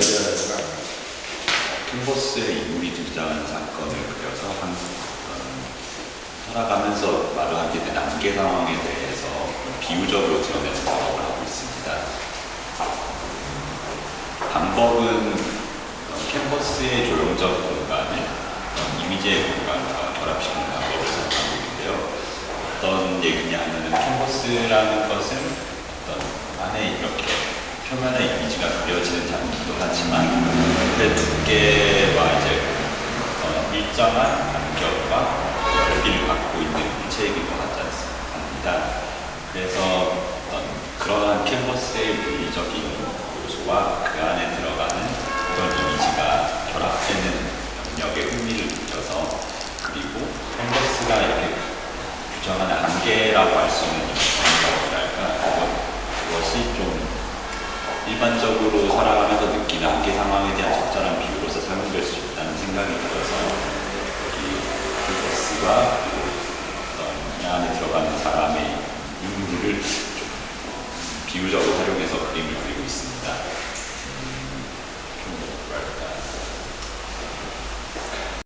되는 거 아니야? 캔버스에 인물이 등장하는 사건을 그려서 한, 음, 살아가면서 마주하게 된 안개 상황에 대해서 비유적으로 드러내는 작업을 하고 있습니다. 방법은 어, 캔버스의 조형적 공간을 어, 이미지의 공간과 결합시키는 방법을 사용하고 있는데요. 어떤 얘기냐 하면 은 캔버스라는 것은 어떤 안에 이렇게 표면의 이미지가 그려지는 장면도 하지만 그 두께와 이제 어, 일정한 간격과 넓이를 갖고 있는 물체이기도 않습니다. 그래서 어떤 그러한 캔버스의 물리적인 요소와 그 안에 들어가는 어떤 이미지가 결합되는 영역에 흥미를 느껴서 그리고 캔버스가 이렇게 규정하는 안개라고 할 수 있는 영역이랄까 그것- 그것이 좀 일반적으로 살아가면서 느끼는 안개 상황에 대한 적절한 비유로서 사용될 수 있다는 생각이 들어서 이 캔버스와 그리고 어떤 이 안에 들어가는 사람의 좀 비유적으로 활용해서 그림을